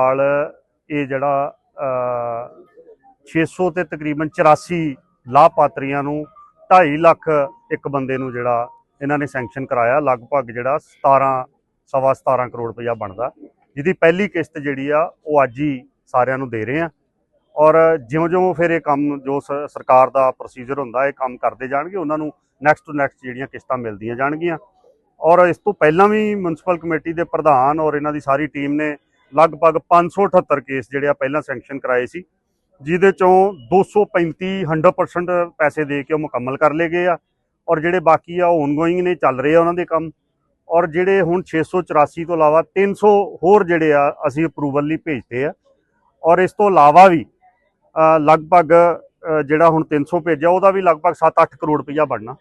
ਨਾਲ ਇਹ ਜਿਹੜਾ ਅ, 600 ਤੇ ਤਕਰੀਬਨ 84 ਲਾਭਪਾਤਰੀਆਂ ਨੂੰ 2.5 ਲੱਖ ਇੱਕ ਬੰਦੇ ਨੂੰ ਜਿਹੜਾ ਇਹਨਾਂ ਨੇ ਸੈਂਕਸ਼ਨ ਕਰਾਇਆ ਲਗਭਗ ਜਿਹੜਾ 17 ਸਵਾ 17 ਕਰੋੜ ਰੁਪਇਆ ਬਣਦਾ। ਜਿਹਦੀ ਪਹਿਲੀ ਕਿਸ਼ਤ ਜਿਹੜੀ ਆ ਉਹ ਅੱਜ ਹੀ ਸਾਰਿਆਂ ਨੂੰ ਦੇ ਰਹੇ ਆ। ਔਰ ਜਿਉਂ-ਜਿਉਂ ਫਿਰ ਇਹ ਕੰਮ ਜੋ ਸ- ਸਰਕਾਰ ਦਾ ਪ੍ਰੋਸੀਜਰ ਹੁੰਦਾ ਇਹ ਕੰਮ ਕਰਦੇ ਜਾਣਗੇ ਉਹਨਾਂ ਨੂੰ ਨੈਕਸਟ ਟੂ ਨੈਕਸਟ ਜਿਹੜੀਆਂ ਕਿਸ਼ਤਾਂ ਮਿਲਦੀਆਂ ਜਾਣਗੀਆਂ। ਔਰ ਇਸ ਤੋਂ ਪਹਿਲਾਂ ਵੀ ਮਿਊਨਿਸਪਲ ਕਮੇਟੀ ਦੇ ਪ੍ਰਧਾਨ ਔਰ ਇਹਨਾਂ ਦੀ ਸਾਰੀ ਟੀਮ ਨੇ ਲਗਭਗ 578 ਕੇਸ ਜਿਹੜੇ ਆ ਪਹਿਲਾਂ ਸੈਂਕਸ਼ਨ ਕਰਾਏ ਸੀ, ਜਿਹਦੇ ਚੋਂ 235 100% ਪੈਸੇ ਦੇ ਕੇ ਉਹ ਮੁਕੰਮਲ ਕਰ ਲਏ ਗਏ ਆ, ਔਰ ਜਿਹੜੇ ਬਾਕੀ ਆ ਉਹ ਔਨਗੋਇੰਗ ਨੇ, ਚੱਲ ਰਹੇ ਆ ਉਹਨਾਂ ਦੇ ਕੰਮ, ਔਰ ਜਿਹੜੇ ਹੁਣ 684 ਤੋਂ ਇਲਾਵਾ 300 ਹੋਰ ਜਿਹੜੇ ਆ ਅਸੀਂ ਅਪਰੂਵਲ ਲਈ ਭੇਜਦੇ ਆ, ਔਰ ਇਸ ਤੋਂ ਇਲਾਵਾ ਵੀ ਲਗਭਗ ਜਿਹੜਾ ਹੁਣ 300 ਭੇਜਿਆ, ਉਹਦਾ ਵੀ ਲਗਭਗ 7-8 ਕਰੋੜ ਰੁਪਈਆ ਬਣਨਾ,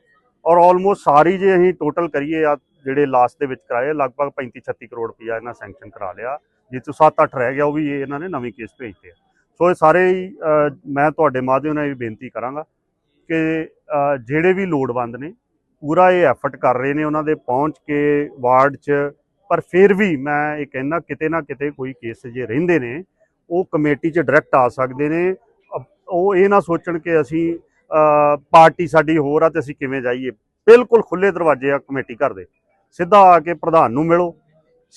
ਔਰ ਆਲਮੋਸਟ ਸਾਰੀ ਜੇ ਅਸੀਂ ਟੋਟਲ ਕਰੀਏ ਆ, ਜਿਹੜੇ ਲਾਸਟ ਦੇ ਵਿੱਚ ਕਰਾਏ, ਲਗਭਗ 35-36 ਕਰੋੜ ਰੁਪਈਆ ਇਹਨਾਂ ਸੈਂਕਸ਼ਨ ਕਰਾ ਲਿਆ ਜਿਸ ਤੋਂ 7-8 ਰਹਿ ਗਿਆ, ਉਹ ਵੀ ਇਹਨਾਂ ਨੇ ਨਵੇਂ ਕੇਸ ਭੇਜਤੇ ਆ ਸੋ ਇਹ ਸਾਰੇ ਮੈਂ ਤੁਹਾਡੇ ਮਾਧਿਅਮ ਨਾਲ ਇਹ ਬੇਨਤੀ ਕਰਾਂਗਾ ਕਿ ਜਿਹੜੇ ਵੀ ਲੋੜਵੰਦ ਨੇ, ਪੂਰਾ ਇਹ ਐਫਰਟ ਕਰ ਰਹੇ ਨੇ ਉਹਨਾਂ ਦੇ ਪਹੁੰਚ ਕੇ ਵਾਰਡ 'ਚ, ਪਰ ਫਿਰ ਵੀ ਮੈਂ ਇਹ ਕਹਿੰਦਾ ਕਿਤੇ ਨਾ ਕਿਤੇ ਕੋਈ ਕੇਸ ਜੇ ਰਹਿੰਦੇ ਨੇ, ਉਹ ਕਮੇਟੀ 'ਚ ਡਾਇਰੈਕਟ ਆ ਸਕਦੇ ਨੇ। ਉਹ ਇਹ ਨਾ ਸੋਚਣ ਕਿ ਅਸੀਂ ਪਾਰਟੀ ਸਾਡੀ ਹੋਰ ਆ ਤੇ ਅਸੀਂ ਕਿਵੇਂ ਜਾਈਏ। ਬਿਲਕੁਲ ਖੁੱਲੇ ਦਰਵਾਜ਼ੇ ਆ ਕਮੇਟੀ ਘਰ ਦੇ। ਸਿੱਧਾ ਆ ਕੇ ਪ੍ਰਧਾਨ ਨੂੰ ਮਿਲੋ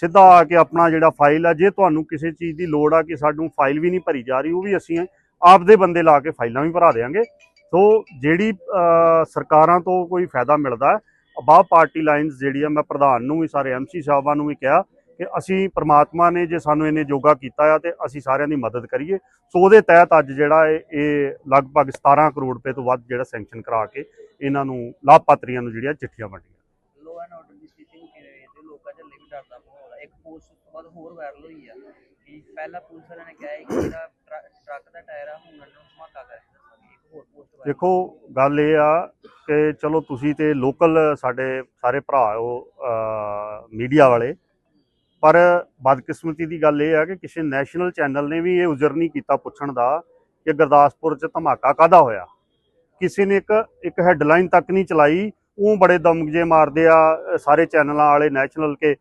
ਸਿੱਧਾ ਆ ਕੇ ਆਪਣਾ ਜਿਹੜਾ ਫਾਈਲ ਆ, ਜੇ ਤੁਹਾਨੂੰ ਕਿਸੇ ਚੀਜ਼ ਦੀ ਲੋੜ ਆ ਕਿ ਸਾਨੂੰ ਫਾਈਲ ਵੀ ਨਹੀਂ ਭਰੀ ਜਾ ਰਹੀ, ਉਹ ਵੀ ਅਸੀਂ ਆਪਦੇ ਬੰਦੇ ਲਾ ਕੇ ਫਾਈਲਾਂ ਵੀ ਭਰਾ ਦੇਵਾਂਗੇ ਸੋ ਜਿਹੜੀ ਸਰਕਾਰਾਂ ਤੋਂ ਕੋਈ ਫਾਇਦਾ ਮਿਲਦਾ ਹੈ, ਅਬਾਹ ਪਾਰਟੀ ਲਾਈਨਸ ਜਿਹੜੀ ਆ, ਮੈਂ ਪ੍ਰਧਾਨ ਨੂੰ ਵੀ, ਸਾਰੇ ਐਮਸੀ ਸਾਹਿਬਾਂ ਨੂੰ ਵੀ ਕਿਹਾ ਕਿ ਅਸੀਂ ਪ੍ਰਮਾਤਮਾ ਨੇ ਜੇ ਸਾਨੂੰ ਇਹਨੇ ਯੋਗਾ ਕੀਤਾ ਆ ਤੇ ਅਸੀਂ ਸਾਰਿਆਂ ਦੀ ਮਦਦ ਕਰੀਏ। ਸੋ ਉਹਦੇ ਤਹਿਤ ਅੱਜ ਜਿਹੜਾ ਇਹ ਇਹ ਲਗਭਗ 17 ਕਰੋੜ ਰੁਪਏ ਤੋਂ ਵੱਧ ਜਿਹੜਾ ਸੈਂਕਸ਼ਨ ਕਰਾ ਕੇ ਇਹਨਾਂ ਨੂੰ ਲਾਭਪਾਤਰੀਆਂ ਨੂੰ ਜਿਹੜੀਆਂ ਚਿੱਠੀਆਂ ਵੰਡੀਆਂ। ਇੱਕ ਪੋਸਟ ਤੋਂ ਬਾਅਦ ਹੋਰ ਵਾਇਰਲ ਹੋਈ ਆ। ਕਿ ਪਹਿਲਾਂ ਪੁਲਿਸ ਵਾਲਿਆਂ ਨੇ ਕਿਹਾ ਕਿ ਜਿਹੜਾ ਟਰੱਕ ਟਰੱਕ ਦਾ ਟਾਇਰ ਆ ਹੁਣ ਨੂੰ ਧਮਾਕਾ ਕਰ ਦੱਸਾਂਗੇ ਇੱਕ ਹੋਰ ਪੋਸਟ ਵਾਇਰਲ ਦੇਖੋ ਗੱਲ ਇਹ ਆ ਕਿ ਚਲੋ ਤੁਸੀਂ ਤੇ ਲੋਕਲ ਸਾਡੇ ਸਾਰੇ ਭਰਾ ਹੋ ਮੀਡੀਆ ਵਾਲੇ ਪਰ ਬਦਕਿਸਮਤੀ ਦੀ ਗੱਲ ਇਹ ਆ ਕਿ ਕਿਸੇ ਨੈਸ਼ਨਲ ਚੈਨਲ ਨੇ ਵੀ ਇਹ ਉਜ਼ਰ ਨਹੀਂ ਕੀਤਾ ਪੁੱਛਣ ਦਾ ਕਿ ਗੁਰਦਾਸਪੁਰ 'ਚ ਧਮਾਕਾ ਕਾਦਾ ਹੋਇਆ। ਕਿਸੇ ਨੇ ਇੱਕ ਇੱਕ ਹੈਡਲਾਈਨ ਤੱਕ ਨਹੀਂ ਚਲਾਈ ਉਹ ਬੜੇ ਦਮਗਜੇ ਮਾਰਦੇ ਆ ਅ, ਸਾਰੇ ਚੈਨਲਾਂ ਵਾਲੇ ਨੈਸ਼ਨਲ ਕੇ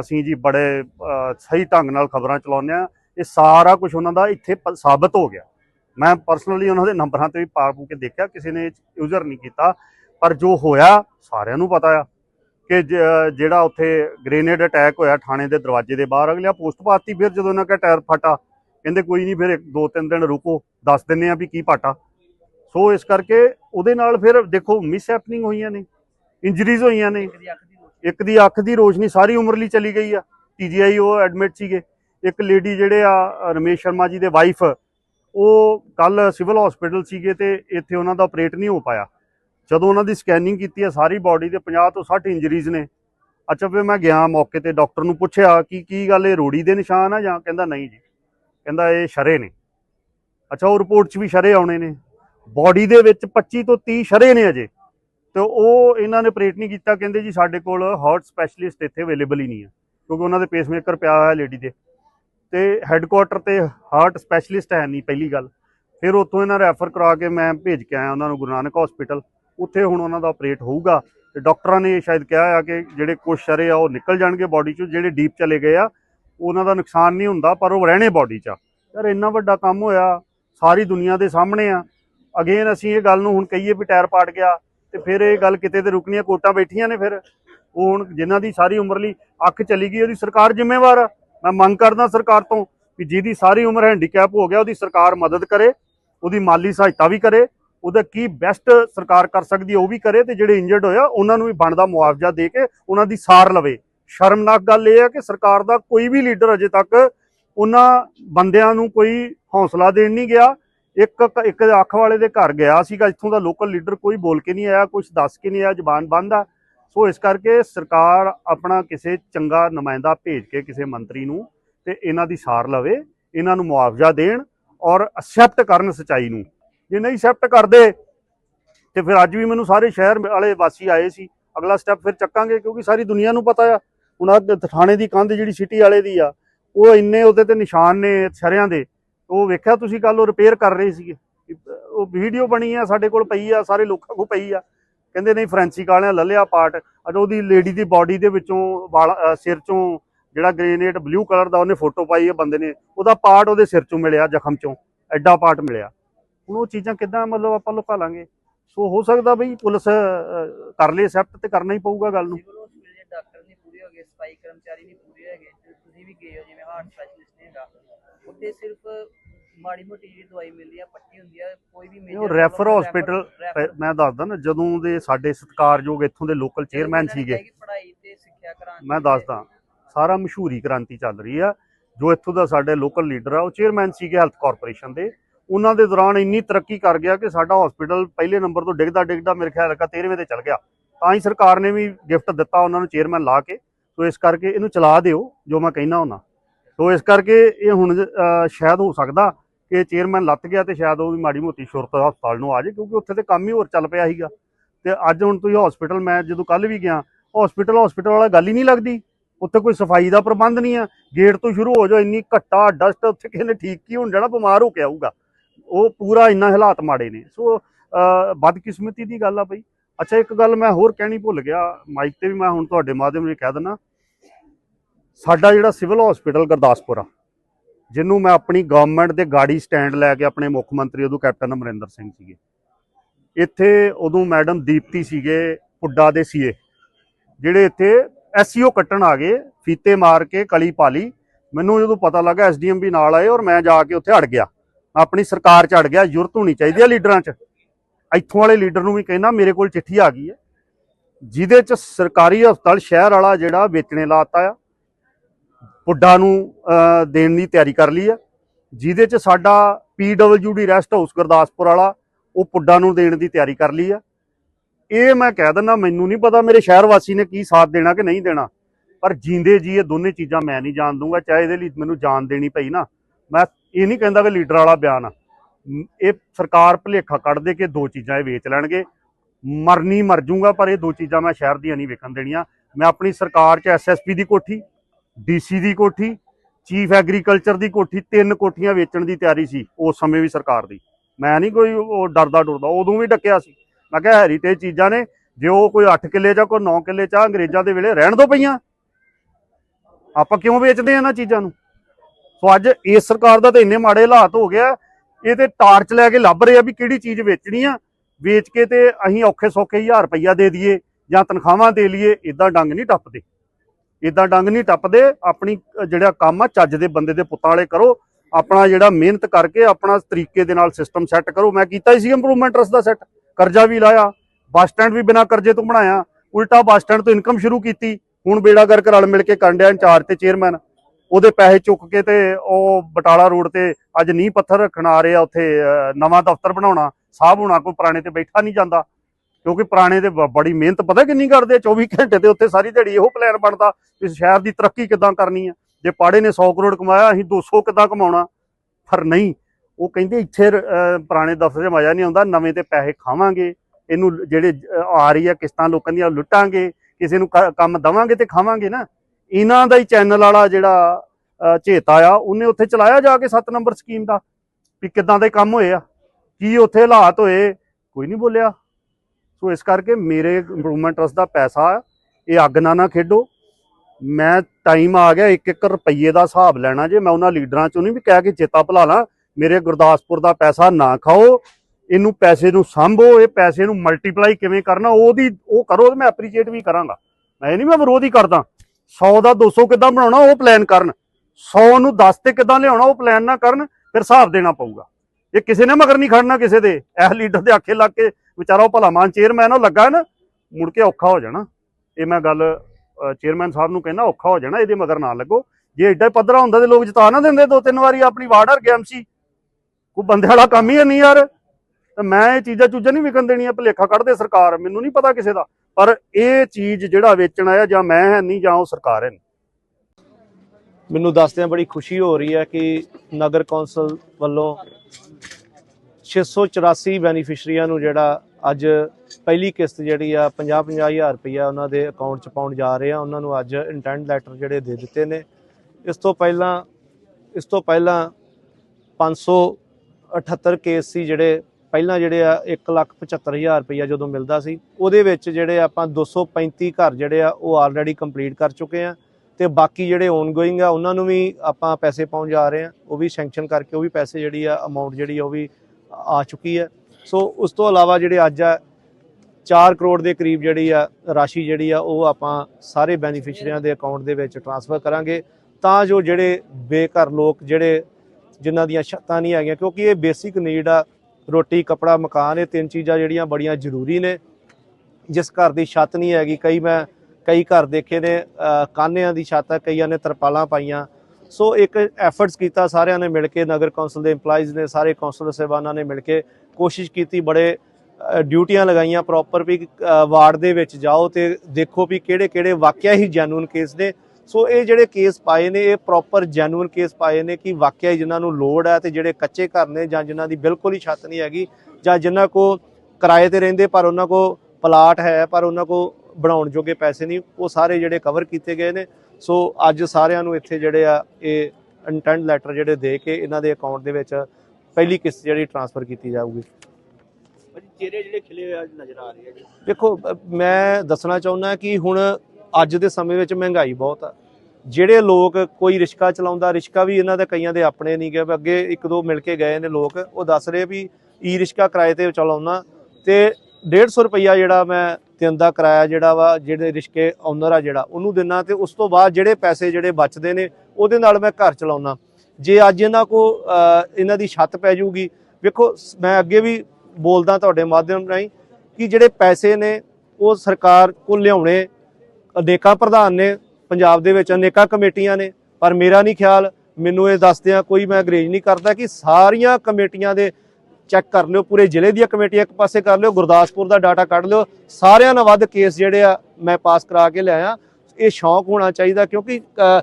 ਅਸੀਂ ਜੀ ਬੜੇ ਸਹੀ ਢੰਗ ਨਾਲ ਖਬਰਾਂ ਚਲਾਉਂਦੇ ਆ ਇਹ ਸਾਰਾ ਕੁਝ ਉਹਨਾਂ ਦਾ ਇੱਥੇ ਪ- ਸਾਬਤ ਹੋ ਗਿਆ। ਮੈਂ ਪਰਸਨਲੀ ਉਹਨਾਂ ਦੇ ਨੰਬਰਾਂ ਤੇ ਵੀ ਪਾ ਪੂ ਕੇ ਦੇਖਿਆ, ਕਿਸੇ ਨੇ ਯੂਜ਼ਰ ਨਹੀਂ ਕੀਤਾ। ਪਰ ਜੋ ਹੋਇਆ, ਸਾਰਿਆਂ ਨੂੰ ਪਤਾ ਆ ਕਿ ਜਿਹੜਾ ਉੱਥੇ ਗ੍ਰੇਨੇਡ ਅਟੈਕ ਹੋਇਆ ਥਾਣੇ ਦੇ ਦਰਵਾਜ਼ੇ ਦੇ ਬਾਹਰ ਅਗਲਿਆ ਪੋਸਟ ਪਾਤੀ ਫਿਰ ਜਦੋਂ ਇਹਨਾਂ ਦਾ ਟਾਇਰ ਫਟਾ, ਕਹਿੰਦੇ ਕੋਈ ਨਹੀਂ ਫਿਰ ਇੱਕ, ਦੋ, ਤਿੰਨ ਦਿਨ ਰੁਕੋ, ਦੱਸ ਦਿੰਨੇ ਆ ਵੀ ਕੀ ਪਾਟਾ ਸੋ ਇਸ ਕਰਕੇ ਉਹਦੇ ਨਾਲ ਫਿਰ ਦੇਖੋ ਮਿਸ ਹੈਪਨਿੰਗ ਹੋਈਆਂ ਨੇ ਇੰਜਰੀਜ਼ ਹੋਈਆਂ ਨੇ। ਇੱਕ ਦੀ ਅੱਖ ਦੀ ਰੋਸ਼ਨੀ ਸਾਰੀ ਉਮਰ ਲਈ ਚਲੀ ਗਈ ਆ, ਪੀਜੀਆਈ ਉਹ ਐਡਮਿਟ ਸੀਗੇ। ਇੱਕ ਲੇਡੀ ਜਿਹੜੇ ਆ, ਰਮੇਸ਼ ਸ਼ਰਮਾ ਜੀ ਦੇ ਵਾਈਫ ਉਹ ਕੱਲ ਸਿਵਲ ਹਸਪੀਟਲ ਸੀਗੇ ਤੇ ਇੱਥੇ ਉਹਨਾਂ ਦਾ ਆਪਰੇਟ ਨਹੀਂ ਹੋ ਪਾਇਆ। ਜਦੋਂ ਉਹਨਾਂ ਦੀ ਸਕੈਨਿੰਗ ਕੀਤੀ ਆ, ਸਾਰੀ ਬਾਡੀ ਦੇ 50 ਤੋਂ 60 ਇੰਜਰੀਜ਼ ਨੇ। ਅੱਛਾ, ਫਿਰ ਮੈਂ ਗਿਆ ਮੌਕੇ ਤੇ ਡਾਕਟਰ ਨੂੰ ਪੁੱਛਿਆ ਕਿ ਕੀ ਗੱਲ, ਇਹ ਰੋੜੀ ਦੇ ਨਿਸ਼ਾਨ ਆ ਜਾਂ ਕਹਿੰਦਾ ਨਹੀਂ ਜੀ। ਕਹਿੰਦਾ ਇਹ ਸ਼ਰੇ ਨੇ। ਅੱਛਾ, ਉਹ ਰਿਪੋਰਟ 'ਚ ਵੀ ਸ਼ਰੇ ਆਉਣੇ ਨੇ। ਬਾਡੀ ਦੇ ਵਿੱਚ 25 ਤੋਂ 30 ਸ਼ਰੇ ਨੇ ਅਜੇ। ਤੇ ਉਹ ਇਹਨਾਂ ਨੇ ਆਪਰੇਟ ਨਹੀਂ ਕੀਤਾ, ਕਹਿੰਦੇ ਜੀ ਸਾਡੇ ਕੋਲ ਹਾਰਟ ਸਪੈਸ਼ਲਿਸਟ ਇੱਥੇ ਅਵੇਲੇਬਲ ਹੀ ਨਹੀਂ ਹੈ, ਕਿਉਂਕਿ ਉਹਨਾਂ ਦੇ ਪੇਸਮੇਕਰ ਪਿਆ ਹੋਇਆ ਲੇਡੀ ਦੇ। ਤੇ ਹੈੱਡਕੁਆਟਰ ਤੇ ਹਾਰਟ ਸਪੈਸ਼ਲਿਸਟ ਹੈ ਨਹੀਂ, ਪਹਿਲੀ ਗੱਲ। ਫਿਰ ਉੱਥੋਂ ਇਹਨਾਂ ਰੈਫਰ ਕਰਾ ਕੇ ਮੈਂ ਭੇਜ ਕੇ ਆਇਆ ਉਹਨਾਂ ਨੂੰ ਗੁਰੂ ਨਾਨਕ ਹਸਪੀਟਲ ਉੱਥੇ ਹੁਣ ਉਹਨਾਂ ਦਾ ਆਪਰੇਟ ਹੋਊਗਾ। ਤੇ ਡਾਕਟਰਾਂ ਨੇ ਸ਼ਾਇਦ ਕਿਹਾ ਆ ਕਿ ਜਿਹੜੇ ਕੁਛ ਸ਼ਰੇ ਆ ਉਹ ਨਿਕਲ ਜਾਣਗੇ ਬਾਡੀ ਚੋਂ, ਜਿਹੜੇ ਡੀਪ ਚਲੇ ਗਏ ਆ, ਉਹਨਾਂ ਦਾ ਨੁਕਸਾਨ ਨਹੀਂ ਹੁੰਦਾ, ਪਰ ਉਹ ਰਹਿਣੇ ਬਾਡੀ 'ਚ ਆ। ਯਾਰ ਇੰਨਾ ਵੱਡਾ ਕੰਮ ਹੋਇਆ, ਸਾਰੀ ਦੁਨੀਆ ਦੇ ਸਾਹਮਣੇ ਆ। ਅਗੇਨ ਅਸੀਂ ਇਹ ਗੱਲ ਨੂੰ ਹੁਣ ਕਹੀਏ ਵੀ ਟਾਇਰ ਪਾਟ ਗਿਆ। ਤੇ ਫਿਰ ਇਹ ਗੱਲ ਕਿਤੇ ਤੇ ਰੁਕਣੀਆਂ, ਕੋਟਾਂ ਬੈਠੀਆਂ ਨੇ ਫਿਰ। ਉਹ ਹੁਣ ਜਿਨ੍ਹਾਂ ਦੀ ਸਾਰੀ ਉਮਰ ਲਈ ਅੱਖ ਚਲੀ ਗਈ, ਉਹਦੀ ਸਰਕਾਰ ਜ਼ਿੰਮੇਵਾਰ ਆ। ਮੈਂ ਮੰਗ ਕਰਦਾ ਸਰਕਾਰ ਤੋਂ ਕਿ ਜਿਹਦੀ ਸਾਰੀ ਉਮਰ ਹੈਂਡੀਕੈਪ ਹੋ ਗਿਆ, ਉਹਦੀ ਸਰਕਾਰ ਮਦਦ ਕਰੇ, ਉਹਦੀ ਮਾਲੀ ਸਹਾਇਤਾ ਵੀ ਕਰੇ, ਉਹਦਾ ਕੀ ਬੈਸਟ ਸਰਕਾਰ ਕਰ ਸਕਦੀ ਉਹ ਵੀ ਕਰੇ ਤੇ ਜਿਹੜੇ ਇੰਜਰਡ ਹੋਇਆ ਉਹਨਾਂ ਨੂੰ ਵੀ ਬਣਦਾ ਮੁਆਵਜ਼ਾ ਦੇ ਕੇ ਉਹਨਾਂ ਦੀ ਸਾਰ ਲਵੇ। ਸ਼ਰਮਨਾਕ ਗੱਲ ਇਹ ਹੈ ਕਿ ਸਰਕਾਰ ਦਾ ਕੋਈ ਵੀ ਲੀਡਰ ਅਜੇ ਤੱਕ ਉਹਨਾਂ ਬੰਦਿਆਂ ਨੂੰ ਕੋਈ ਹੌਸਲਾ ਦੇਣ ਨਹੀਂ ਗਿਆ। ਇੱਕ ਇੱਕ ਅੱਖ ਵਾਲੇ ਦੇ ਘਰ ਗਿਆ ਸੀਗਾ, ਇੱਥੋਂ ਦਾ ਲੋਕਲ ਲੀਡਰ ਕੋਈ ਬੋਲ ਕੇ ਨਹੀਂ ਆਇਆ ਕੁਝ ਦੱਸ ਕੇ ਨਹੀਂ ਆਇਆ, ਜ਼ਬਾਨ ਬੰਦ ਆ। ਸੋ ਇਸ ਕਰਕੇ ਸਰਕਾਰ ਆਪਣਾ ਕਿਸੇ ਚੰਗਾ ਨੁਮਾਇੰਦਾ ਭੇਜ ਕੇ ਕਿਸੇ ਮੰਤਰੀ ਨੂੰ ਤੇ ਇਹਨਾਂ ਦੀ ਸਾਰ ਲਵੇ, ਇਹਨਾਂ ਨੂੰ ਮੁਆਵਜ਼ਾ ਦੇਣ ਔਰ ਅਸੈਪਟ ਕਰਨ ਸਚਾਈ ਨੂੰ। ਜੇ ਨਹੀਂ ਅਸੈਪਟ ਕਰਦੇ, ਤੇ ਫਿਰ ਅੱਜ ਵੀ ਮੈਨੂੰ ਸਾਰੇ ਸ਼ਹਿਰ ਵਾਲੇ ਵਾਸੀ ਆਏ ਸੀ। ਅਗਲਾ ਸਟੈਪ ਫਿਰ ਚੱਕਾਂਗੇ, ਕਿਉਂਕਿ ਸਾਰੀ ਦੁਨੀਆ ਨੂੰ ਪਤਾ ਆ। ਹੁਣ ਆਹ ਥਾਣੇ ਦੀ ਕੰਧ ਜਿਹੜੀ ਸਿਟੀ ਵਾਲੇ ਦੀ ਆ, ਉਹ ਇੰਨੇ ਉਹਦੇ ਤੇ ਨਿਸ਼ਾਨ ਨੇ ਸ਼ਰਿਆਂ ਦੇ। ਉਹ ਵੇਖਿਆ ਤੁਸੀਂ ਕੱਲ ਉਹ ਰਿਪੇਅਰ ਕਰ ਰਹੇ ਸੀਗੇ? ਉਹ ਵੀਡੀਓ ਬਣੀ ਆ, ਸਾਡੇ ਕੋਲ ਪਈ ਆ, ਸਾਰੇ ਲੋਕਾਂ ਕੋਲ ਪਈ ਆ। ਕਹਿੰਦੇ ਨਹੀਂ ਫੋਰੈਂਸਿਕ ਵਾਲਿਆਂ ਲੈ ਪਾਰਟ ਅਜ ਉਹਦੀ ਲੇਡੀ ਦੀ ਬਾਡੀ ਦੇ ਵਿੱਚੋਂ ਵਾਲ ਸਿਰ ਚੋਂ ਜਿਹੜਾ ਗ੍ਰੇਨੇਡ ਬਲੂ ਕਲਰ ਦਾ ਉਹਨੇ ਫੋਟੋ ਪਾਈ ਹੈ ਬੰਦੇ ਨੇ। ਉਹਦਾ ਪਾਰਟ ਉਹਦੇ ਸਿਰ ਚੋਂ ਮਿਲਿਆ, ਜ਼ਖਮ ਚੋਂ। ਐਡਾ ਪਾਰਟ ਮਿਲਿਆ। ਹੁਣ ਉਹ ਚੀਜ਼ਾਂ ਕਿੱਦਾਂ ਮਤਲਬ ਆਪਾਂ ਲੁਕਾ ਲਾਂਗੇ? ਸੋ ਹੋ ਸਕਦਾ ਬਈ ਪੁਲਿਸ ਕਰ ਲਈ ਐਕਸੈਪਟ ਤੇ ਕਰਨਾ ਹੀ ਪਊਗਾ ਗੱਲ ਨੂੰ। ਡਾਕਟਰ ਨਹੀਂ ਪੂਰੇ ਹੋ ਗਏ, ਸਫ਼ਾਈ ਕਰਮਚਾਰੀ ਨਹੀਂ ਪੂਰੇ ਹੈਗੇ, ਤੁਸੀਂ ਵੀ ਗਏ ਹੋ ਜਿਵੇਂ ਹਾਰਟ ਸਪੈਸ਼ਲਿਸਟ ਨੇ ਹੈਗਾ ਉੱਥੇ ਸਿਰਫ ਮਾੜੀ ਮੋਟੀ ਜਿਹੜੀ ਦਵਾਈ ਮਿਲਦੀ ਆ ਪੱਟੀ ਹੁੰਦੀ ਆ ਕੋਈ ਵੀ ਉਹ major refer problem hospital refer- ਮੈਂ ਦੱਸਦਾ ਨਾ ਜਦੋਂ ਦੇ ਸਾਡੇ ਸਤਿਕਾਰਯੋਗ ਇੱਥੋਂ ਦੇ ਲੋਕਲ ਚੇਅਰਮੈਨ ਉਹਨਾਂ ਨੇ ਸੀਗੇ। ਕਿਹਾ ਕਿ ਪੜ੍ਹਾਈ ਤੇ ਸਿੱਖਿਆ ਕਰਾਉਣ ਮੈਂ ਦੱਸਦਾ ਸਾਰਾ ਮਸ਼ਹੂਰੀ ਕ੍ਰਾਂਤੀ ਚੱਲ ਰਹੀ ਆ। ਜੋ ਇੱਥੋਂ ਦਾ ਸਾਡੇ ਲੋਕਲ ਲੀਡਰ ਆ ਉਹ ਚੇਅਰਮੈਨ ਸੀਗੇ ਹੈਲਥ ਕਾਰਪੋਰੇਸ਼ਨ ਦੇ। ਉਹਨਾਂ ਦੇ ਦੌਰਾਨ ਇੰਨੀ ਤਰੱਕੀ ਕਰ ਗਿਆ ਕਿ ਸਾਡਾ ਹਸਪੀਟਲ ਪਹਿਲੇ ਨੰਬਰ ਤੋਂ ਡਿੱਗਦਾ ਡਿੱਗਦਾ ਮੇਰੇ ਖਿਆਲ ਲਗਾ 13ਵੇਂ ਤੇ ਚੱਲ ਗਿਆ। ਤਾਂ ਹੀ ਸਰਕਾਰ ਨੇ ਵੀ ਗਿਫਟ ਦਿੱਤਾ ਉਹਨਾਂ ਨੂੰ ਚੇਅਰਮੈਨ ਲਾ ਕੇ। ਸੋ ਇਸ ਕਰਕੇ ਇਹਨੂੰ ਚਲਾ ਦਿਓ ਜੋ ਮੈਂ ਕਹਿਣਾ ਹੁੰਦਾ। ਸੋ ਇਸ ਕਰਕੇ ਇਹ ਹੁਣ ਸ਼ਾਇਦ ਹੋ ਸਕਦਾ ਕਿ ਚੇਅਰਮੈਨ ਲੱਤ ਗਿਆ ਤੇ ਸ਼ਾਇਦ ਉਹ ਵੀ ਮਾੜੀ ਮੋਟੀ ਸ਼ੁਰਤ ਹਸਪਤਾਲ ਨੂੰ ਆ ਜਾਏ, ਕਿਉਂਕਿ ਉੱਥੇ ਤੇ ਕੰਮ ਹੀ ਹੋਰ ਚੱਲ ਪਿਆ ਸੀਗਾ। ਤੇ ਅੱਜ ਹੁਣ ਤੁਸੀਂ ਹਸਪੀਟਲ ਮੈਂ ਜਦੋਂ ਕੱਲ ਵੀ ਗਿਆ ਹਸਪੀਟਲ ਹਸਪੀਟਲ ਵਾਲਾ ਗੱਲ ਹੀ ਨਹੀਂ ਲੱਗਦੀ। ਉੱਥੇ ਕੋਈ ਸਫ਼ਾਈ ਦਾ ਪ੍ਰਬੰਧ ਨਹੀਂ ਆ। ਗੇਟ ਤੋਂ ਸ਼ੁਰੂ ਹੋ ਜਾਓ, ਇੰਨੀ ਘੱਟਾ ਡਸਟ ਉੱਥੇ ਕਿਸੇ ਨੇ ਠੀਕ ਕੀ ਹੁਣ ਜਿਹੜਾ ਬਿਮਾਰ ਹੋ ਕੇ ਆਊਗਾ। ਉਹ ਪੂਰਾ ਇੰਨਾ ਹਾਲਾਤ ਮਾੜੇ ਨੇ। ਸੋ ਬਦਕਿਸਮਤੀ ਦੀ ਗੱਲ ਆ ਬਈ। ਅੱਛਾ, ਇੱਕ ਗੱਲ ਮੈਂ ਹੋਰ ਕਹਿਣੀ ਭੁੱਲ ਗਿਆ। ਮਾਈਕ ਤੇ ਵੀ ਮੈਂ ਹੁਣ ਤੁਹਾਡੇ ਮਾਧਿਅਮ ਨਾਲ ਕਹਿ ਦਿੰਦਾ। ਸਾਡਾ ਜਿਹੜਾ ਸਿਵਲ ਹਸਪੀਟਲ ਗੁਰਦਾਸਪੁਰ ਆ, ਜਿਹਨੂੰ ਮੈਂ ਆਪਣੀ ਗਵਰਨਮੈਂਟ ਦੇ ਗਾੜੀ ਸਟੈਂਡ ਲੈ ਕੇ ਆਪਣੇ ਮੁੱਖ ਮੰਤਰੀ ਉਦੋਂ ਕੈਪਟਨ ਅਮਰਿੰਦਰ ਸਿੰਘ ਸੀਗੇ। ਇੱਥੇ ਉਦੋਂ ਮੈਡਮ ਦੀਪਤੀ ਸੀਗੇ, ਪੁੱਡਾ ਦੇ ਸੀਏ, ਜਿਹੜੇ ਇੱਥੇ ਐਸਈਓ ਕੱਟਣ ਆ ਗਏ, ਫੀਤੇ ਮਾਰ ਕੇ ਕਲੀ ਪਾਲੀ। ਮੈਨੂੰ ਜਦੋਂ ਪਤਾ ਲੱਗਾ ਐਸਡੀਐਮ ਵੀ ਨਾਲ ਆਏ ਔਰ ਮੈਂ ਜਾ ਕੇ ਉੱਥੇ ਅੜ ਗਿਆ। ਆਪਣੀ ਸਰਕਾਰ 'ਚ ਅੜ ਗਿਆ ਜ਼ਰੂਰਤ ਹੋਣੀ ਚਾਹੀਦੀ ਹੈ ਲੀਡਰਾਂ 'ਚ। ਇੱਥੋਂ ਵਾਲੇ ਲੀਡਰ ਨੂੰ ਵੀ ਕਹਿੰਦਾ, ਮੇਰੇ ਕੋਲ ਚਿੱਠੀ ਆ ਗਈ ਹੈ। ਜਿਹਦੇ 'ਚ ਸਰਕਾਰੀ ਹਸਪਤਾਲ, ਸ਼ਹਿਰ ਵਾਲਾ ਜਿਹੜਾ ਵੇਚਣੇ ਲਾਤਾ ਆ ਪੁੱਡਾ ਨੂੰ ਦੇਣ ਦੀ ਤਿਆਰੀ ਕਰ ਲਈ ਆ। ਜਿਹਦੇ 'ਚ ਸਾਡਾ ਪੀਡਬਲਯੂਡੀ ਰੈਸਟ ਹਾਊਸ ਗੁਰਦਾਸਪੁਰ ਵਾਲਾ, ਉਹ ਪੁੱਡਾ ਨੂੰ ਦੇਣ ਦੀ ਤਿਆਰੀ ਕਰ ਲਈ ਆ। ਇਹ ਮੈਂ ਕਹਿ ਦਿੰਦਾ, ਮੈਨੂੰ ਨਹੀਂ ਪਤਾ ਮੇਰੇ ਸ਼ਹਿਰ ਵਾਸੀ ਨੇ ਕੀ ਸਾਥ ਦੇਣਾ ਕਿ ਨਹੀਂ ਦੇਣਾ। ਪਰ ਜੀਂਦੇ ਜੀ ਇਹ ਦੋਨੇ ਚੀਜ਼ਾਂ ਮੈਂ ਨਹੀਂ ਜਾਣ ਦੂੰਗਾ ਚਾਹੇ ਇਹਦੇ ਲਈ ਮੈਨੂੰ ਜਾਨ ਦੇਣੀ ਪਈ ਨਾ। ਮੈਂ ਇਹ ਨਹੀਂ ਕਹਿੰਦਾ ਕਿ ਲੀਡਰ ਵਾਲਾ ਬਿਆਨ ਆ। ਇਹ ਸਰਕਾਰ ਭੁਲੇਖਾ ਕੱਢ ਦੇ ਕੇ ਦੋ ਚੀਜ਼ਾਂ ਇਹ ਵੇਚ ਲੈਣਗੇ। ਮਰਨੀ ਮਰ ਜੂੰਗਾ, ਪਰ ਇਹ ਦੋ ਚੀਜ਼ਾਂ ਮੈਂ ਸ਼ਹਿਰ ਦੀਆਂ ਨਹੀਂ ਵੇਖਣ ਦੇਣੀਆਂ। ਮੈਂ ਆਪਣੀ ਸਰਕਾਰ 'ਚ ਐਸਐਸਪੀ ਦੀ ਕੋਠੀ ਡੀਸੀ ਦੀ ਕੋਠੀ ਚੀਫ ਐਗਰੀਕਲਚਰ ਦੀ ਕੋਠੀ, ਤਿੰਨ ਕੋਠੀਆਂ ਵੇਚਣ ਦੀ ਤਿਆਰੀ ਸੀ ਉਸ ਸਮੇਂ ਵੀ ਸਰਕਾਰ ਦੀ। ਮੈਂ ਨਹੀਂ ਕੋਈ ਉਹ ਡਰਦਾ ਡਰਦਾ, ਉਦੋਂ ਵੀ ਡੱਕਿਆ ਸੀ। ਮੈਂ ਕਿਹਾ ਹੈਰੀਟੇਜ ਚੀਜ਼ਾਂ ਨੇ, ਜੇ ਉਹ ਕੋਈ 8 ਕਿੱਲੇ ਜਾਂ ਕੋਈ 9 ਕਿੱਲੇ ਚਾਹ ਅੰਗਰੇਜ਼ਾਂ ਦੇ ਵੇਲੇ ਰਹਿਣ ਦੋ ਪਈਆਂ। ਆਪਾਂ ਕਿਉਂ ਵੇਚਦੇ ਆ ਇਹਨਾਂ ਚੀਜ਼ਾਂ ਨੂੰ? ਸੋ ਅੱਜ ਇਸ ਸਰਕਾਰ ਦਾ ਤਾਂ ਇੰਨੇ ਮਾੜੇ ਹਾਲਾਤ ਹੋ ਗਿਆ ਇਹ ਤੇ ਟਾਰਚ ਲੈ ਕੇ ਲੱਭ ਰਹੇ ਆ ਵੀ ਕਿਹੜੀ ਚੀਜ਼ ਵੇਚਣੀ ਆ। ਵੇਚ ਕੇ ਤੇ ਅਸੀਂ ਔਖੇ ਸੌਖੇ 1000 ਰੁਪਈਆ ਦੇ ਦਈਏ ਜਾਂ ਤਨਖਾਹਾਂ ਦੇ ਲਈਏ ਇਦਾਂ ਡੰਗ ਨਹੀਂ ਟੱਪਦੇ। ਇਦਾਂ ਡੰਗ ਨਹੀਂ ਟੱਪਦੇ ਆਪਣੀ ਜਿਹੜਾ ਕੰਮ ਆ ਚੱਜ ਦੇ ਬੰਦੇ ਦੇ ਪੁੱਤਾਂ ਵਾਲੇ ਕਰੋ ਆਪਣਾ ਜਿਹੜਾ ਮਿਹਨਤ ਕਰਕੇ ਆਪਣਾ ਤਰੀਕੇ ਦੇ ਨਾਲ ਸਿਸਟਮ ਸੈੱਟ ਕਰੋ। ਮੈਂ ਕੀਤਾ ਹੀ ਸੀ ਇੰਪਰੂਵਮੈਂਟ ਟਰਸਟ ਦਾ ਸੈੱਟ ਕਰਜ਼ਾ ਵੀ ਲਾਇਆ ਬੱਸ ਸਟੈਂਡ ਵੀ ਬਿਨਾਂ ਕਰਜ਼ੇ ਤੋਂ ਬਣਾਇਆ। ਉਲਟਾ ਬੱਸ ਸਟੈਂਡ ਤੋਂ ਇਨਕਮ ਸ਼ੁਰੂ ਕੀਤੀ। ਹੁਣ ਬੇੜਾ ਗਰਕ ਰਲ ਮਿਲ ਕੇ ਕਰਨ ਡਿਆ ਇੰਚਾਰਜ ਤੇ ਚੇਅਰਮੈਨ ਉਹਦੇ ਪੈਸੇ ਚੁੱਕ ਕੇ ਤੇ ਉਹ ਬਟਾਲਾ ਰੋਡ ਤੇ ਅੱਜ ਨੀਂਹ ਪੱਥਰ ਰੱਖਣ ਆ ਰਹੇ ਆ ਉੱਥੇ ਅ, ਨਵਾਂ ਦਫ਼ਤਰ ਬਣਾਉਣਾ। ਸਾਹਿਬ ਹੋਣਾ ਕੋਈ ਪੁਰਾਣੇ ਤੇ ਬੈਠਾ ਨਹੀਂ ਜਾਂਦਾ। ਕਿਉਂਕਿ ਪੁਰਾਣੇ ਤੇ ਬੜੀ ਮਿਹਨਤ ਪਤਾ ਕਿੰਨੀ ਕਰਦੇ ਆ? 24 ਘੰਟੇ ਤੇ ਉੱਥੇ ਸਾਰੀ ਦਿਹਾੜੀ ਇਹੋ ਪਲਾਨ ਬਣਦਾ ਵੀ ਸ਼ਹਿਰ ਦੀ ਤਰੱਕੀ ਕਿੱਦਾਂ ਕਰਨੀ ਆ। ਜੇ ਪਾੜੇ ਨੇ 100 ਕਰੋੜ ਕਮਾਇਆ ਅਸੀਂ 200 ਕਿੱਦਾਂ ਕਮਾਉਣਾ? ਪਰ ਨਹੀਂ ਉਹ ਕਹਿੰਦੇ ਇੱਥੇ ਪੁਰਾਣੇ ਦਫ਼ਤਰ 'ਚ ਮਜ਼ਾ ਨਹੀਂ ਆਉਂਦਾ ਨਵੇਂ ਤੇ ਪੈਸੇ ਖਾਵਾਂਗੇ ਇਹਨੂੰ ਜਿਹੜੇ ਆ ਰਹੀ ਆ ਕਿਸ਼ਤਾਂ ਲੋਕਾਂ ਦੀਆਂ ਲੁੱਟਾਂਗੇ ਕਿਸੇ ਨੂੰ ਕ- ਕੰਮ ਦਵਾਂਗੇ ਤੇ ਖਾਵਾਂਗੇ ਨਾ। ਇਹਨਾਂ ਦਾ ਹੀ ਚੈਨਲ ਵਾਲਾ ਜਿਹੜਾ ਅ, ਝੇਤਾ ਆ ਉਹਨੇ ਉੱਥੇ ਚਲਾਇਆ ਜਾ ਕੇ 7 ਨੰਬਰ ਸਕੀਮ ਦਾ ਵੀ ਕਿੱਦਾਂ ਦੇ ਕੰਮ ਹੋਏ ਆ ਕੀ ਉੱਥੇ ਹਾਲਾਤ ਹੋਏ ਕੋਈ ਨਹੀਂ ਬੋਲਿਆ। ਸੋ ਇਸ ਕਰਕੇ ਮੇਰੇ ਇੰਪਰੂਵਮੈਂਟ ਟਰਸਟ ਦਾ ਪੈਸਾ ਆ, ਇਹ ਅੱਗ ਨਾ ਨਾ ਖੇਡੋ। ਮੈਂ ਟਾਈਮ ਆ ਗਿਆ ਇੱਕ ਇੱਕ ਰੁਪਈਏ ਦਾ ਹਿਸਾਬ ਲੈਣਾ ਜੇ। ਮੈਂ ਉਹਨਾਂ ਲੀਡਰਾਂ ਚੋਂ ਨਹੀਂ ਵੀ ਕਹਿ ਕੇ ਚੇਤਾ ਭੁਲਾ ਲਾਂ। ਮੇਰੇ ਗੁਰਦਾਸਪੁਰ ਦਾ ਪੈਸਾ ਨਾ ਖਾਓ। ਇਹਨੂੰ ਪੈਸੇ ਨੂੰ ਸੰਭੋ। ਇਹ ਪੈਸੇ ਨੂੰ ਮਲਟੀਪਲਾਈ ਕਿਵੇਂ ਕਰਨਾ ਉਹਦੀ ਉਹ ਕਰੋ ਤੇ ਮੈਂ ਐਪਰੀਸ਼ੀਏਟ ਵੀ ਕਰਾਂਗਾ। ਮੈਂ ਇਹ ਨਹੀਂ ਮੈਂ ਵਿਰੋਧ ਹੀ ਕਰਦਾ। 100 ਦਾ 200 ਕਿੱਦਾਂ ਬਣਾਉਣਾ ਉਹ ਪਲਾਨ ਕਰਨ। 100 ਨੂੰ 10 ਤੇ ਕਿੱਦਾਂ ਲਿਆਉਣਾ ਉਹ ਪਲਾਨ ਨਾ ਕਰਨ ਫਿਰ ਹਿਸਾਬ ਦੇਣਾ ਪਊਗਾ। ਇਹ ਕਿਸੇ ਨੇ ਮਗਰ ਨਹੀਂ ਖੜਨਾ ਕਿਸੇ ਦੇ। ਇਹ ਲੀਡਰ ਦੇ ਆਖੇ ਲੱਗ ਕੇ ਵਿਚਾਰਾ ਉਹ ਭਲਾ ਮਾਨ ਚੇਅਰਮੈਨ ਉਹ ਲੱਗਾ ਨਾ, ਮੁੜ ਕੇ ਔਖਾ ਹੋ ਜਾਣਾ। ਇਹ ਮੈਂ ਗੱਲ ਚੇਅਰਮੈਨ ਸਾਹਿਬ ਨੂੰ ਕਹਿੰਦਾ, ਔਖਾ ਹੋ ਜਾਣਾ, ਇਹਦੇ ਮਗਰ ਨਾ ਲੱਗੋ। ਜੇ ਐਡਾ ਪੱਧਰਾ ਹੁੰਦਾ ਤੇ ਲੋਕ ਜਿਤਾ ਨਾ ਦਿੰਦੇ ਦੋ ਤਿੰਨ ਵਾਰੀ ਆਪਣੀ ਵਾਰਡ ਹਰ ਗਿਆ ਐਮਸੀ ਕੋਈ ਬੰਦੇ ਵਾਲਾ ਕੰਮ ਹੀ ਨਹੀਂ ਯਾਰ। ਮੈਂ ਇਹ ਚੀਜ਼ਾਂ ਚੂਜ਼ਾਂ ਨਹੀਂ ਵਿਕਣ ਦੇਣੀਆਂ, ਭਲੇਖਾ ਕੱਢਦੇ ਸਰਕਾਰ, ਮੈਨੂੰ ਨਹੀਂ ਪਤਾ ਕਿਸੇ ਦਾ। ਪਰ ਇਹ ਚੀਜ਼ ਜਿਹੜਾ ਵੇਚਣ ਆਇਆ, ਜਾਂ ਮੈਂ ਹੈ ਨਹੀਂ, ਜਾਂ ਉਹ ਸਰਕਾਰ ਹੈ ਮੈਨੂੰ ਦੱਸਦਿਆਂ ਬੜੀ ਖੁਸ਼ੀ ਹੋ ਰਹੀ ਹੈ ਕਿ ਨਗਰ ਕੌਂਸਲ ਵੱਲੋਂ 684 ਬੈਨੀਫੀਸ਼ਰੀਆਂ ਨੂੰ ਜਿਹੜਾ ਅੱਜ ਪਹਿਲੀ ਕਿਸ਼ਤ ਜਿਹੜੀ ਆ 50 ਹਜ਼ਾਰ ਰੁਪਈਆ ਉਹਨਾਂ ਦੇ ਅਕਾਊਂਟ 'ਚ ਪਾਉਣ ਜਾ ਰਹੇ ਆ। ਉਹਨਾਂ ਨੂੰ ਅੱਜ ਇੰਟੈਂਡ ਲੈਟਰ ਜਿਹੜੇ ਦੇ ਦਿੱਤੇ ਨੇ। ਇਸ ਤੋਂ ਪਹਿਲਾਂ, ਇਸ ਤੋਂ ਪਹਿਲਾਂ 578 ਕੇਸ ਸੀ ਜਿਹੜੇ ਪਹਿਲਾਂ ਜਿਹੜੇ ਆ 175000 ਰੁਪਈਆ ਜਦੋਂ ਮਿਲਦਾ ਸੀ, ਉਹਦੇ ਵਿੱਚ ਜਿਹੜੇ ਆਪਾਂ 235 ਘਰ ਜਿਹੜੇ ਆ, ਉਹ ਆਲਰੇਡੀ ਕੰਪਲੀਟ ਕਰ ਚੁੱਕੇ ਆ ਤੇ ਬਾਕੀ ਜਿਹੜੇ ਔਨਗੋਇੰਗ ਆ, ਉਹਨਾਂ ਨੂੰ ਵੀ ਆਪਾਂ ਪੈਸੇ ਪਾਉਣ ਜਾ ਰਹੇ ਆ। ਉਹ ਵੀ ਸੈਂਕਸ਼ਨ ਕਰਕੇ ਉਹ ਵੀ ਪੈਸੇ ਜਿਹੜੀ ਆ ਅਮਾਉਂਟ ਜਿਹੜੀ ਆ, ਉਹ ਵੀ ਆ ਚੁੱਕੀ ਹੈ ਸੋ ਉਸ ਤੋਂ ਇਲਾਵਾ ਜਿਹੜੇ ਅੱਜ ਆ 4 ਕਰੋੜ ਦੇ ਕਰੀਬ ਜਿਹੜੀ ਆ, ਰਾਸ਼ੀ ਜਿਹੜੀ ਆ, ਉਹ ਆਪਾਂ ਸਾਰੇ ਬੈਨੀਫੀਸ਼ੀਅਰੀਆਂ ਦੇ ਅਕਾਊਂਟ ਦੇ ਵਿੱਚ ਟ੍ਰਾਂਸਫਰ ਕਰਾਂਗੇ। ਤਾਂ ਜੋ ਜਿਹੜੇ ਬੇਘਰ ਲੋਕ, ਜਿਹੜੇ ਜਿਨ੍ਹਾਂ ਦੀਆਂ ਛੱਤਾਂ ਨਹੀਂ ਹੈਗੀਆਂ, ਕਿਉਂਕਿ ਇਹ ਬੇਸਿਕ ਨੀਡ ਆ, ਰੋਟੀ, ਕਪੜਾ, ਮਕਾਨ, ਇਹ ਤਿੰਨ ਚੀਜ਼ਾਂ ਜਿਹੜੀਆਂ ਬੜੀਆਂ ਜ਼ਰੂਰੀ ਨੇ। ਜਿਸ ਘਰ ਦੀ ਛੱਤ ਨਹੀਂ ਹੈਗੀ, ਕਈ ਮੈਂ, ਕਈ ਘਰ ਦੇਖੇ ਨੇ ਕਾਨਿਆਂ ਦੀ ਛੱਤ ਆ, ਕਈਆਂ ਨੇ ਤਰਪਾਲਾਂ ਪਾਈਆਂ। ਸੋ ਇੱਕ ਐਫਰਟਸ ਕੀਤਾ ਸਾਰਿਆਂ ਨੇ ਮਿਲ ਕੇ, ਨਗਰ ਕੌਂਸਲ ਦੇ EMPLOYEES ਨੇ, ਸਾਰੇ ਕੌਂਸਲਰ ਸਾਹਿਬਾਨਾਂ ਨੇ ਮਿਲ ਕੇ ਕੋਸ਼ਿਸ਼ ਕੀਤੀ, ਬੜੇ ਡਿਊਟੀਆਂ ਲਗਾਈਆਂ ਪ੍ਰੋਪਰ ਵੀ ਵਾਰਡ ਦੇ ਵਿੱਚ ਜਾਓ ਤੇ ਦੇਖੋ ਵੀ ਕਿਹੜੇ ਕਿਹੜੇ ਵਾਕਿਆ ਹੀ ਜੈਨੂਇਨ ਕੇਸ ਨੇ। ਸੋ ਇਹ ਜਿਹੜੇ ਕੇਸ ਪਾਏ ਨੇ, ਇਹ ਪ੍ਰੋਪਰ ਜੈਨੂਇਨ ਕੇਸ ਪਾਏ ਨੇ ਕਿ ਵਾਕਿਆ ਹੀ ਜਿਨ੍ਹਾਂ ਨੂੰ ਲੋੜ ਹੈ ਤੇ ਜਿਹੜੇ ਕੱਚੇ ਘਰ ਨੇ ਜਾਂ ਜਿਨ੍ਹਾਂ ਦੀ ਬਿਲਕੁਲ ਹੀ ਛੱਤ ਨਹੀਂ ਹੈਗੀ ਜਾਂ ਜਿਨ੍ਹਾਂ ਕੋ ਕਿਰਾਏ ਤੇ ਰਹਿੰਦੇ ਪਰ ਉਹਨਾਂ ਕੋ ਪਲਾਟ ਹੈ, ਪਰ ਉਹਨਾਂ ਕੋ ਬਣਾਉਣ ਜੋਗੇ ਪੈਸੇ ਨਹੀਂ, ਉਹ ਸਾਰੇ ਜਿਹੜੇ ਕਵਰ ਕੀਤੇ ਗਏ ਨੇ। ਸੋ ਅੱਜ ਸਾਰਿਆਂ ਨੂੰ ਇੱਥੇ ਜਿਹੜੇ ਆ ਇਹ ਇੰਟੈਂਡ ਲੈਟਰ ਜਿਹੜੇ ਦੇ ਕੇ ਇਹਨਾਂ ਦੇ ਅਕਾਊਂਟ ਦੇ ਵਿੱਚ ਪਹਿਲੀ ਕਿਸ਼ਤ ਜਿਹੜੀ ਟ੍ਰਾਂਸਫਰ ਕੀਤੀ ਜਾਊਗੀ। ਭਾਜੀ ਚਿਹਰੇ ਜਿਹੜੇ ਖਿਲੇ ਹੋਏ ਨਜ਼ਰ ਆ ਰਹੇ ਆ ਜੀ। ਦੇਖੋ ਮੈਂ ਦੱਸਣਾ ਚਾਹੁੰਦਾ ਕਿ ਹੁਣ ਅੱਜ ਦੇ ਸਮੇਂ ਵਿੱਚ ਮਹਿੰਗਾਈ ਬਹੁਤ ਆ। ਜਿਹੜੇ ਲੋਕ ਕੋਈ ਰਿਸ਼ਕਾ ਚਲਾਉਂਦਾ ਰਿਸ਼ਕਾ ਵੀ ਇਹਨਾਂ ਦੇ ਕਈਆਂ ਦੇ ਆਪਣੇ ਨਹੀਂ ਗਏ ਅੱਗੇ ਇੱਕ ਦੋ ਮਿਲ ਕੇ ਗਏ ਨੇ ਲੋਕ ਉਹ ਦੱਸ ਰਹੇ ਵੀ ਈ ਰਿਸ਼ਕਾ ਕਿਰਾਏ ਤੇ ਚਲਾਉਣਾ ਤੇ 150 ਰੁਪਈਆ ਜਿਹੜਾ ਮੈਂ ਦਿਨ ਦਾ ਕਿਰਾਇਆ ਜਿਹੜਾ ਵਾ, ਜਿਹੜੇ ਰਿਸ਼ਕੇ ਓਨਰ ਆ ਜਿਹੜਾ, ਉਹਨੂੰ ਦਿਨਾ ਤੇ ਉਸ ਤੋਂ ਬਾਅਦ ਜਿਹੜੇ ਪੈਸੇ ਜਿਹੜੇ ਬਚਦੇ ਨੇ, ਉਹਦੇ ਨਾਲ ਮੈਂ ਘਰ ਚਲਾਉਣਾ ਜੇ ਅੱਜ ਇਹਨਾਂ ਕੋ ਇਹਨਾਂ ਦੀ ਛੱਤ ਪੈ ਜੂਗੀ ਵੇਖੋ ਮੈਂ ਅੱਗੇ ਵੀ ਬੋਲਦਾ ਤੁਹਾਡੇ ਮਾਧਿਅਮ ਰਾਹੀਂ ਕਿ ਜਿਹੜੇ ਪੈਸੇ ਨੇ, ਉਹ ਸਰਕਾਰ ਕੋਲ ਲਿਆਉਣੇ, ਅਨੇਕਾਂ ਪ੍ਰਧਾਨ ਨੇ, ਪੰਜਾਬ ਦੇ ਵਿੱਚ ਅਨੇਕਾਂ ਕਮੇਟੀਆਂ ਨੇ, ਪਰ ਮੇਰਾ ਨਹੀਂ ਖਿਆਲ, ਮੈਨੂੰ ਇਹ ਦੱਸਦਿਆਂ ਕੋਈ ਮੈਂ ਅੰਗਰੇਜ਼ ਨਹੀਂ ਕਰਦਾ ਕਿ ਸਾਰੀਆਂ ਕਮੇਟੀਆਂ ਦੇ ਚੈੱਕ ਕਰ ਲਿਓ ਪੂਰੇ ਜ਼ਿਲ੍ਹੇ ਦੀਆਂ ਕਮੇਟੀਆਂ ਇੱਕ ਪਾਸੇ ਕਰ ਲਿਓ ਗੁਰਦਾਸਪੁਰ ਦਾ ਡਾਟਾ ਕੱਢ ਲਿਓ। ਸਾਰਿਆਂ ਨਾਲ ਵੱਧ ਕੇਸ ਜਿਹੜੇ ਆ ਮੈਂ ਪਾਸ ਕਰਾ ਕੇ ਲਿਆਇਆ। ਇਹ ਸ਼ੌਂਕ ਹੋਣਾ ਚਾਹੀਦਾ ਕਿਉਂਕਿ ਅ,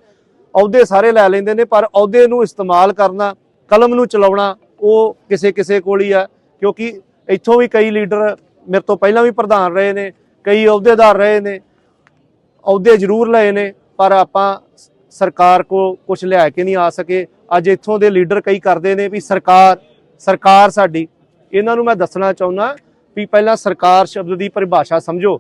ਅਹੁਦੇ ਸਾਰੇ ਲੈ ਲੈਂਦੇ ਨੇ ਪਰ ਅਹੁਦੇ ਨੂੰ ਇਸਤੇਮਾਲ ਕਰਨਾ ਕਲਮ ਨੂੰ ਚਲਾਉਣਾ ਉਹ ਕਿਸੇ ਕਿਸੇ ਕੋਲ ਹੀ ਆ। ਕਿਉਂਕਿ ਇੱਥੋਂ ਵੀ ਕਈ ਲੀਡਰ ਮੇਰੇ ਤੋਂ ਪਹਿਲਾਂ ਵੀ ਪ੍ਰਧਾਨ ਰਹੇ ਨੇ ਕਈ ਅਹੁਦੇਦਾਰ ਰਹੇ ਨੇ ਅਹੁਦੇ ਜ਼ਰੂਰ ਲਏ ਨੇ ਪਰ ਆਪਾਂ ਸਰਕਾਰ ਕੋ ਕੁਝ ਲਿਆ ਕੇ ਨਹੀਂ ਆ ਸਕੇ। ਅੱਜ ਇੱਥੋਂ ਦੇ ਲੀਡਰ ਕਈ ਕਰਦੇ ਨੇ ਵੀ ਸਰਕਾਰ ਸਰਕਾਰ ਸਾਡੀ, ਇਹਨਾਂ ਨੂੰ ਮੈਂ ਦੱਸਣਾ ਚਾਹੁੰਦਾ ਵੀ ਪਹਿਲਾਂ ਸਰਕਾਰ ਸ਼ਬਦ ਦੀ ਪਰਿਭਾਸ਼ਾ ਸਮਝੋ।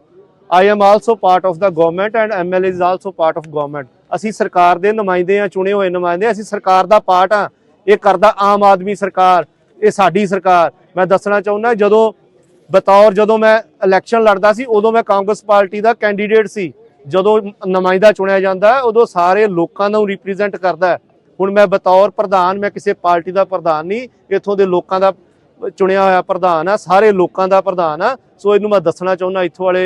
I am also part of the government and MLA is also part of government ਅਸੀਂ ਸਰਕਾਰ ਦੇ ਨੁਮਾਇੰਦੇ ਆ ਚੁਣੇ ਹੋਏ ਨੁਮਾਇੰਦੇ ਅਸੀਂ ਸਰਕਾਰ ਦਾ ਪਾਰਟ ਆ ਇਹ ਕਰਦਾ ਆਮ ਆਦਮੀ ਸਰਕਾਰ, ਇਹ ਸਾਡੀ ਸਰਕਾਰ। ਮੈਂ ਦੱਸਣਾ ਚਾਹੁੰਦਾ, ਜਦੋਂ ਬਤੌਰ ਜਦੋਂ ਮੈਂ ਇਲੈਕਸ਼ਨ ਲੜਦਾ ਸੀ, ਉਦੋਂ ਮੈਂ ਕਾਂਗਰਸ ਪਾਰਟੀ ਦਾ ਕੈਂਡੀਡੇਟ ਸੀ। ਜਦੋਂ ਨੁਮਾਇੰਦਾ ਚੁਣਿਆ ਜਾਂਦਾ, ਉਦੋਂ ਸਾਰੇ ਲੋਕਾਂ ਨੂੰ ਰਿਪਰੈਜ਼ੈਂਟ ਕਰਦਾ ਹੁਣ ਮੈਂ ਬਤੌਰ ਪ੍ਰਧਾਨ, ਮੈਂ ਕਿਸੇ ਪਾਰਟੀ ਦਾ ਪ੍ਰਧਾਨ ਨਹੀਂ, ਇੱਥੋਂ ਦੇ ਲੋਕਾਂ ਦਾ ਚੁਣਿਆ ਹੋਇਆ ਪ੍ਰਧਾਨ ਆ, ਸਾਰੇ ਲੋਕਾਂ ਦਾ ਪ੍ਰਧਾਨ ਆ, ਸੋ ਇਹਨੂੰ ਮੈਂ ਦੱਸਣਾ ਚਾਹੁੰਦਾ ਇੱਥੋਂ ਵਾਲੇ